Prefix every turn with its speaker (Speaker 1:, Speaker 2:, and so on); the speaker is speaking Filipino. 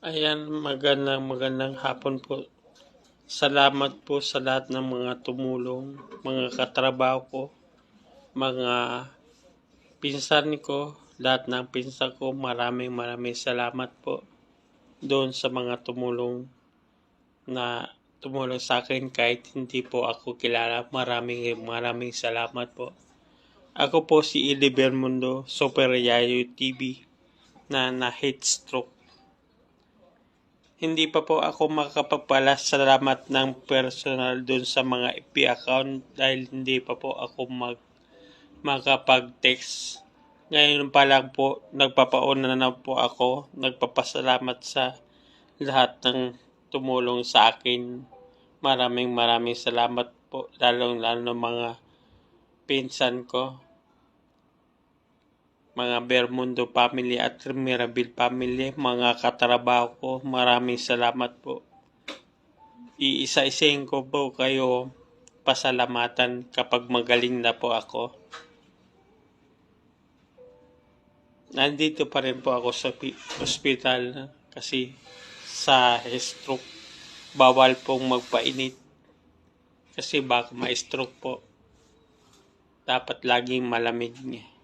Speaker 1: Ayan, magandang magandang hapon po. Salamat po sa lahat ng mga tumulong, mga katrabaho ko, mga pinsan ko, lahat ng pinsan ko, maraming maraming salamat po doon sa mga tumulong na tumulong sa akin kahit hindi po ako kilala. Maraming maraming salamat po. Ako po si Ili Bermundo, Super Yayo TV na na heat stroke. Hindi pa po ako makapagpala salamat ng personal dun sa mga FB account dahil hindi pa po ako mag makapag-text. Ngayon pa lang po, nagpapauna na po ako, nagpapasalamat sa lahat ng tumulong sa akin. Maraming maraming salamat po, lalong lalo mga pinsan ko, mga Bermundo family at Mirabel family, mga katrabaho ko, maraming salamat po. Iisa-isahin ko po kayo pasalamatan kapag magaling na po ako. Nandito pa rin po ako sa pi- ospital kasi sa stroke bawal pong magpainit kasi baka ma-stroke po dapat laging malamig niya.